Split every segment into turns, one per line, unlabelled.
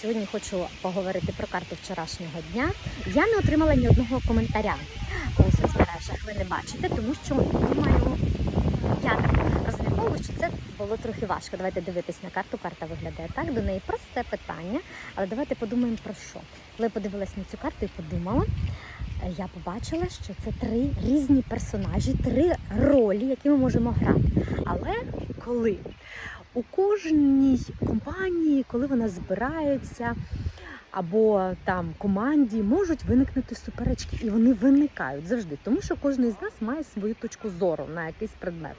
сьогодні хочу поговорити про карту вчорашнього дня. Я не отримала ні одного коментаря у соцмережах. Ви не бачите, тому що думаю, я так розмірковую, що це було трохи важко. Давайте дивитись на карту. Карта виглядає так. До неї просте питання. Але давайте подумаємо про що. Коли я подивилась на цю карту і подумала, я побачила, що це три різні персонажі, три ролі, які ми можемо грати. Але коли у кожній компанії, коли вона збирається, або там команді можуть виникнути суперечки, і вони виникають завжди, тому що кожен з нас має свою точку зору на якийсь предмет.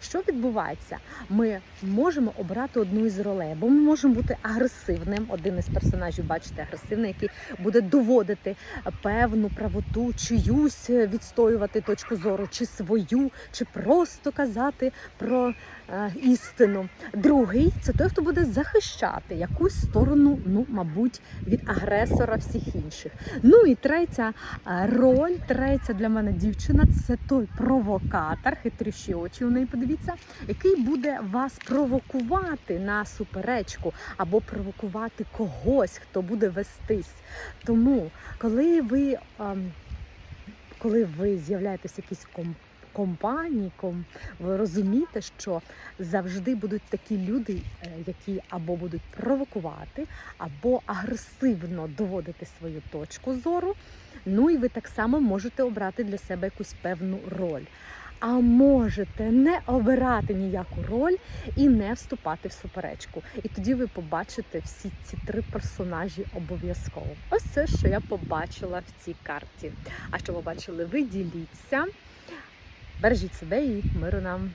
Що відбувається? Ми можемо обрати одну із ролей, або ми можемо бути агресивним. Один із персонажів, бачите, агресивний, який буде доводити певну правоту, чиюсь відстоювати точку зору, чи свою, чи просто казати про е, істину. Другий це той, хто буде захищати якусь сторону, ну, мабуть, від агресора всіх інших. Ну і третя е, роль, третя для мене дівчина це той провокатор, хитрющі очі у неї подивіться, який буде вас провокувати на суперечку або провокувати когось, хто буде вестись. Тому, коли ви, ем, коли ви з'являєтесь в якійсь ком- компанії, ком, ви розумієте, що завжди будуть такі люди, е, які або будуть провокувати, або агресивно доводити свою точку зору. Ну і ви так само можете обрати для себе якусь певну роль. А можете не обирати ніяку роль і не вступати в суперечку. І тоді ви побачите всі ці три персонажі обов'язково. Ось це, що я побачила в цій карті. А що побачили ви, діліться. Бережіть себе і миру нам.